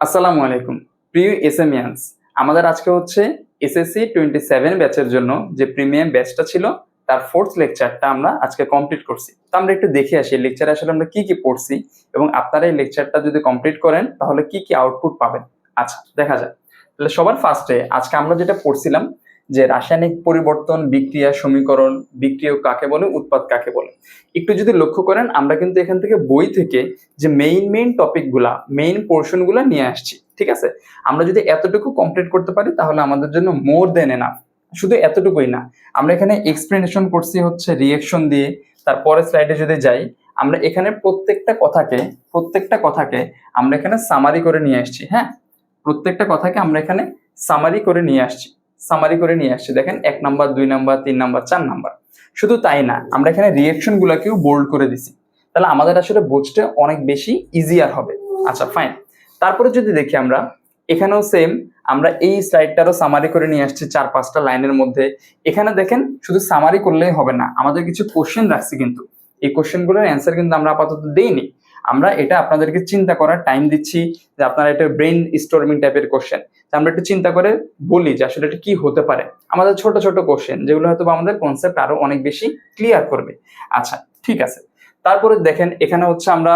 আসসালামু আলাইকুম। প্রিয় এসএমিয়ান্স আমাদের আজকে হচ্ছে এসএসসি টোয়েন্টি সেভেন ব্যাচের জন্য যে প্রিমিয়াম ব্যাচটা ছিল, তার ফোর্থ লেকচারটা আমরা আজকে কমপ্লিট করছি। তো আমরা একটু দেখে আসি লেকচারে আসলে আমরা কি কি পড়ছি এবং আপনারা এই লেকচারটা যদি কমপ্লিট করেন, তাহলে কি কি আউটপুট পাবেন? আচ্ছা দেখা যাক। তাহলে সবার ফার্স্টে আজকে আমরা যেটা পড়ছিলাম যে রাসায়নিক পরিবর্তন, বিক্রিয়া, সমীকরণ, বিক্রিয়া কাকে বলে, উৎপাদ কাকে বলে। একটু যদি লক্ষ্য করেন, আমরা কিন্তু এখান থেকে বই থেকে যে মেইন মেইন টপিকগুলা মেইন পোর্শনগুলো নিয়ে আসছি, ঠিক আছে? আমরা যদি এতটুকু কমপ্লিট করতে পারি, তাহলে আমাদের জন্য মোর দেন এনাফ শুধু এতটুকুই না, আমরা এখানে এক্সপ্লেনেশন করছি হচ্ছে রিয়েকশন দিয়ে তারপরে স্লাইডে যদি যাই, আমরা এখানে প্রত্যেকটা কথাকে প্রত্যেকটা কথাকে আমরা এখানে সামারি করে নিয়ে আসছি হ্যাঁ? প্রত্যেকটা কথাকে আমরা এখানে সামারি করে নিয়ে আসছি। সামারি করে নিয়ে আসছি। দেখেন, এক নাম্বার, দুই নাম্বার, তিন নাম্বার, চার নাম্বার। শুধু তাই না, আমরা এখানে রিয়েকশন গুলাকেও বোল্ড করে দিছি। তাহলে আমাদের আসলে বুঝতে অনেক বেশি ইজিয়ার হবে। আচ্ছা ফাইন তারপরে যদি দেখি আমরা, এখানেও সেম আমরা এই স্লাইডটারও সামারি করে নিয়ে আসছি চার, পাঁচটা লাইনের মধ্যে। এখানে দেখেন, শুধু সামারি করলেই হবে না, আমাদের কিছু কোশ্চেন রাখছি কিন্তু। এই কোশ্চেনগুলোর অ্যান্সার কিন্তু আমরা আপাতত দেইনি। আমরা এটা আপনাদেরকে চিন্তা করার টাইম দিচ্ছি যে আপনারা এটা ব্রেন স্টোরমিং টাইপের কোশ্চেন আমরা একটু চিন্তা করে বলি যে আসলে এটা কি হতে পারে। আমাদের ছোট ছোট কোশ্চেন যেগুলো হয়তো আমাদের কনসেপ্ট আরও অনেক বেশি ক্লিয়ার করবে। আচ্ছা ঠিক আছে। তারপরে দেখেন, এখানে হচ্ছে আমরা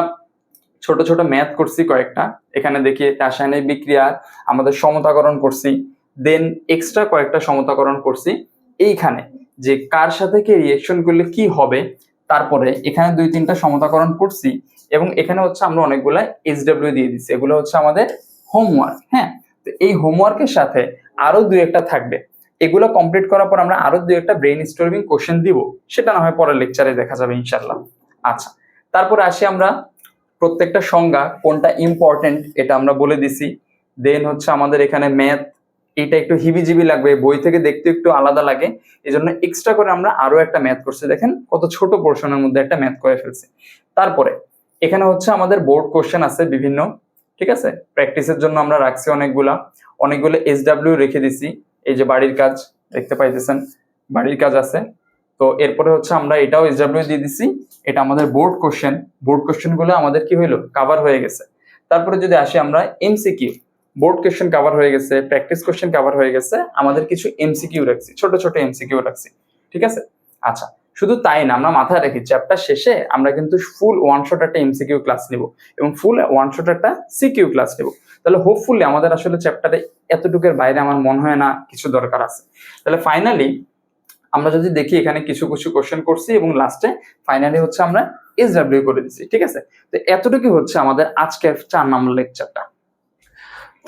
ছোট ছোট ম্যাথ করছি কয়েকটা। এখানে দেখি রাসায়নিক বিক্রিয়া, আমাদের সমতাকরণ করছি। দেন এক্সট্রা কয়েকটা সমতাকরণ করছি। এইখানে যে কার সাথে কি রিয়েকশন করলে কি হবে, তারপরে এখানে দুই তিনটা সমতাকরণ করছি। এবং এখানে হচ্ছে আমরা অনেকগুলা এইচডব্লিউ দিয়ে দিচ্ছি। এগুলো হচ্ছে আমাদের হোমওয়ার্ক হ্যাঁ? তো এই হোমওয়ার্কের সাথে আরও দুই একটা থাকবে। এগুলো কমপ্লিট করার পর আমরা আরও দুই একটা ব্রেন স্টোরিং কোশ্চেন দিব। সেটা না হয় পরের লেকচারে দেখা যাবে ইনশাল্লাহ আচ্ছা তারপরে আসি আমরা প্রত্যেকটা সংজ্ঞা, কোনটা ইম্পর্টেন্ট এটা আমরা বলে দিছি। দেন হচ্ছে আমাদের এখানে ম্যাথ এটা একটু হিবিজিবি লাগবে বই থেকে দেখতে একটু আলাদা লাগে। এই জন্য এক্সট্রা করে আমরা আরও একটা ম্যাথ করছি দেখেন, কত ছোট পোর্শনের মধ্যে একটা ম্যাথ করে ফেলছি। তারপরে এখানে হচ্ছে আমাদের বোর্ড কোশ্চেন আছে বিভিন্ন, ঠিক আছে? প্র্যাকটিসের জন্য আমরা রাখছি অনেকগুলা। অনেকগুলো এসডাব্লিউ রেখে দিছি। এই যে বাড়ির কাজ, দেখতে পাইতেছেন, বাড়ির কাজ আছে। তো এরপরে হচ্ছে আমরা এটাও এসডাব্লিউ দিয়ে দিছি। এটা আমাদের বোর্ড কোশ্চেন বোর্ড কোশ্চেনগুলো আমাদের কি হইল? কাভার হয়ে গেছে। তারপরে যদি আসি আমরা এমসিকিউ বোর্ড কোশ্চেন কাভার হয়ে গেছে প্র্যাকটিস কোশ্চেন কাভার হয়ে গেছে। আমাদের কিছু এমসিকিউ রাখছি, ছোট ছোট এমসিকিউ রাখছি, ঠিক আছে? আচ্ছা শুধু তাই না, আমরা মাথায় রাখি চ্যাপ্টার শেষে আমরা কিন্তু ফুল ওয়ান শট একটা এমসিকিউ ক্লাস নিব এবং ফুল ওয়ান শট একটা সিকিউ ক্লাস নিব। তাহলে হোপফুলি আমাদের আসলে চ্যাপ্টারে এতটুকুর বাইরে আমার মনে হয় না, কিছু দরকার আছে। তাহলে ফাইনালি আমরা যদি দেখি এখানে কিছু কিছু কোশ্চেন করছি এবং লাস্টে ফাইনালি হচ্ছে আমরা এস ডাব্লিউ করে দিচ্ছি ঠিক আছে? তো এতটুকু হচ্ছে আমাদের আজকের চার নম্বর লেকচারটা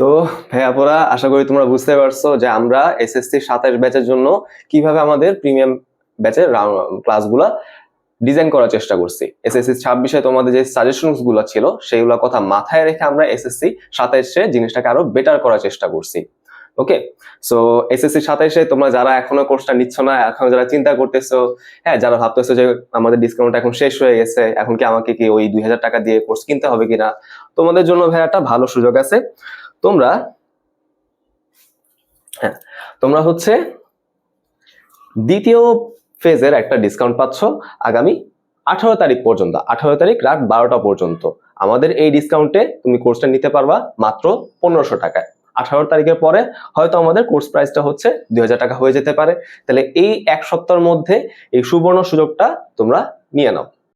তো ভাইয়াপোরা আশা করি তোমরা বুঝতে পারছ যে আমরা এসএসসি সাতাশ ব্যাচের জন্য কীভাবে আমাদের প্রিমিয়াম ব্যাচের ক্লাসগুলা ডিজাইন করার চেষ্টা করছি। এসএসসি ছাব্বিশে তোমাদের যে সাজেশনসগুলো ছিল, সেইগুলো কথা মাথায় রেখে আমরা এসএসসি সাতাইশে জিনিসটাকে আরও বেটার করার চেষ্টা করছি। ওকে সো এসএসসি সাতাইশে তোমরা যারা এখনও কোর্সটা নিচ্ছ না, এখন যারা চিন্তা করতেছো হ্যাঁ যারা ভাবতেছো যে আমাদের ডিসকাউন্ট এখন শেষ হয়ে গেছে, এখন কি আমাকে কি ওই দুই হাজার টাকা দিয়ে কোর্স কিনতে হবে কিনা, তোমাদের জন্য ভাই একটা ভালো সুযোগ আছে। তোমরা হ্যাঁ তোমরা হচ্ছে দ্বিতীয় ফেজের একটা ডিসকাউন্ট পাচ্ছ আগামী আঠারো তারিখ পর্যন্ত। আঠারো তারিখ রাত বারোটা পর্যন্ত। আমাদের এই ডিসকাউন্টে তুমি কোর্সটা নিতে পারবা মাত্র পনেরোশো টাকায়। আঠারো তারিখের পরে হয়তো আমাদের কোর্স প্রাইসটা হচ্ছে দুই হাজার টাকা হয়ে যেতে পারে। তাহলে এই এক সপ্তাহের মধ্যে এই সুবর্ণ সুযোগটা তোমরা নিয়ে নাও।